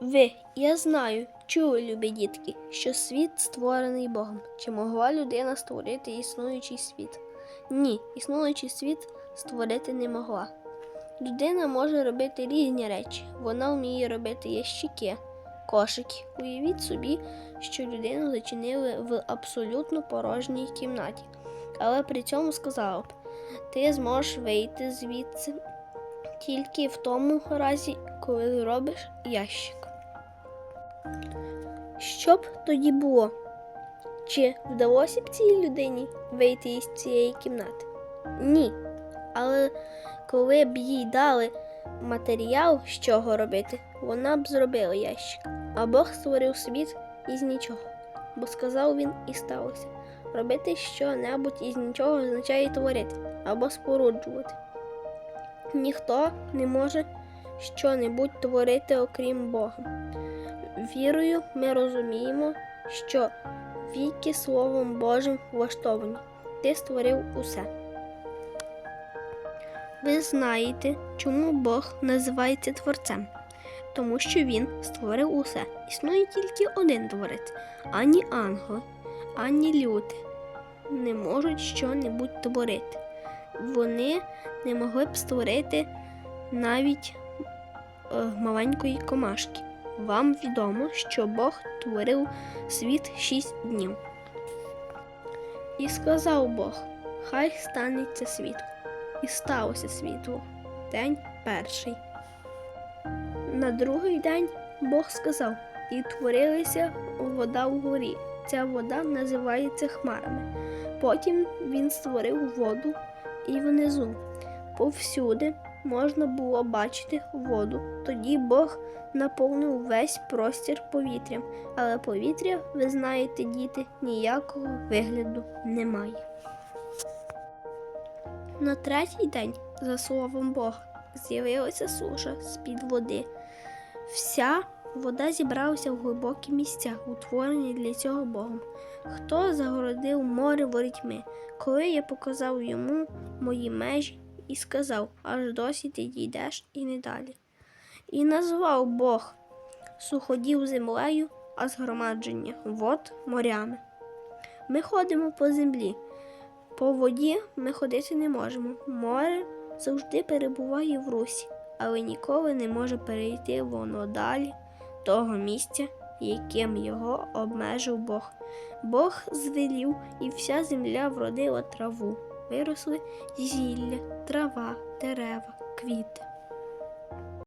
Ви, я знаю, чули, любі дітки, що світ створений Богом. Чи могла людина створити існуючий світ? Ні, існуючий світ створити не могла. Людина може робити різні речі. Вона вміє робити ящики, кошики. Уявіть собі, що людину зачинили в абсолютно порожній кімнаті, але при цьому сказала б: ти зможеш вийти звідси тільки в тому разі, коли зробиш ящик. Що б тоді було? Чи вдалося б цій людині вийти із цієї кімнати? Ні. Але коли б їй дали матеріал, з чого робити, вона б зробила ящик. А Бог створив світ із нічого, бо сказав він і сталося. Робити що-небудь із нічого означає творити або споруджувати. Ніхто не може що-небудь творити, окрім Бога. Вірою ми розуміємо, що віки Словом Божим влаштовані. Ти створив усе. Ви знаєте, чому Бог називається Творцем? Тому що Він створив усе. Існує тільки один творець, ані ангели, ані люди не можуть що-небудь творити. Вони не могли б створити навіть маленької комашки. Вам відомо, що Бог творив світ шість днів. І сказав Бог: Хай станеться світло. І сталося світло. День перший. На другий день Бог сказав: І творилася вода вгорі. Ця вода називається хмарами. Потім він створив воду і внизу. Повсюди можна було бачити воду. Тоді Бог наповнив весь простір повітрям, але повітря, ви знаєте, діти, ніякого вигляду немає. На третій день, за словом Бога, з'явилася суша з-під води. Вся вода зібралася в глибокі місця, утворені для цього Богом. Хто загородив море ворітьми, коли я показав йому мої межі і сказав, аж досі ти дійдеш і не далі. І назвав Бог суходів землею, а згромадження вод морями. Ми ходимо по землі. По воді ми ходити не можемо. Море завжди перебуває в русі, але ніколи не може перейти воно далі того місця, яким його обмежив Бог. Бог звелів, і вся земля вродила траву, виросли зілля, трава, дерева, квіти.